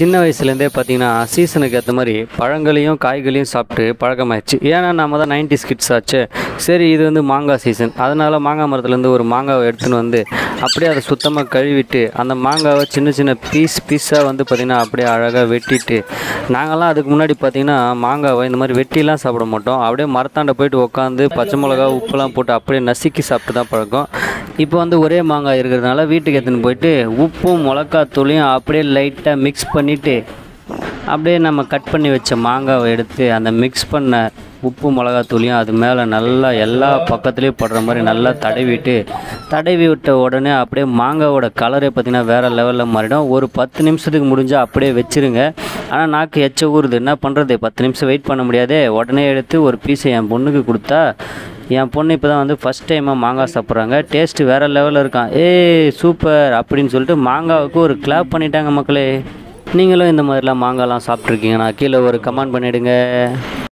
சின்ன வயசுலேருந்தே பார்த்தீங்கன்னா சீசனுக்கு ஏற்ற மாதிரி பழங்களையும் காய்களையும் சாப்பிட்டு பழக்கமாயிடுச்சு. ஏன்னா நம்ம தான் நைன்டி கிட்ஸ் ஆச்சு. சரி இது வந்து மாங்காய் சீசன் அதனால் மாங்காய் மரத்துலேருந்து ஒரு மாங்காவை எடுத்துன்னு வந்து அப்படியே அதை சுத்தமாக கழுவிட்டு அந்த மாங்காவை சின்ன சின்ன பீஸ் பீஸாக வந்து பார்த்திங்கன்னா அப்படியே அழகாக வெட்டிட்டு நாங்கள்லாம் அதுக்கு முன்னாடி பார்த்திங்கன்னா மாங்காவை இந்த மாதிரி வெட்டிலாம் சாப்பிட மாட்டோம். அப்படியே மரத்தாண்ட போயிட்டு உட்காந்து பச்சை மிளகா உப்புலாம் போட்டு அப்படியே நசுக்கி சாப்பிட்டு தான் பழக்கம். இப்போ வந்து ஒரே மாங்காய் இருக்கிறதுனால வீட்டுக்கு எடுத்துன்னு போயிட்டு உப்பும் மிளகாத்தூளையும் அப்படியே லைட்டாக மிக்ஸ் பண்ணிவிட்டு அப்படியே நம்ம கட் பண்ணி வச்ச மாங்காவை எடுத்து அந்த மிக்ஸ் பண்ண உப்பு மிளகாத்தூளையும் அது மேலே நல்லா எல்லா பக்கத்துலேயும் படுற மாதிரி நல்லா தடவிட்டு தடவி விட்ட உடனே அப்படியே மாங்காவோட கலரே பார்த்திங்கன்னா வேறு லெவலில் மாறிடும். ஒரு பத்து நிமிஷத்துக்கு முடிஞ்சால் அப்படியே வச்சிருங்க. ஆனால் நாக்கு எச்ச ஊறுது. என்ன பண்ணுறது பத்து நிமிஷம் வெயிட் பண்ண முடியாதே. உடனே எடுத்து ஒரு பீஸை என் பொண்ணுக்கு கொடுத்தா என் பொண்ணு இப்போ தான் வந்து ஃபஸ்ட் டைமாக மாங்காய் சாப்பிட்றாங்க. டேஸ்ட்டு வேறு லெவலில் இருக்கான். ஏய் சூப்பர் அப்படின்னு சொல்லிட்டு மாங்காவுக்கு ஒரு கிளாப் பண்ணிட்டாங்க மக்களே. நீங்களும் இந்த மாதிரிலாம் மாங்காய்லாம் சாப்பிட்ருக்கீங்கண்ணா கீழே ஒரு கமெண்ட் பண்ணிவிடுங்க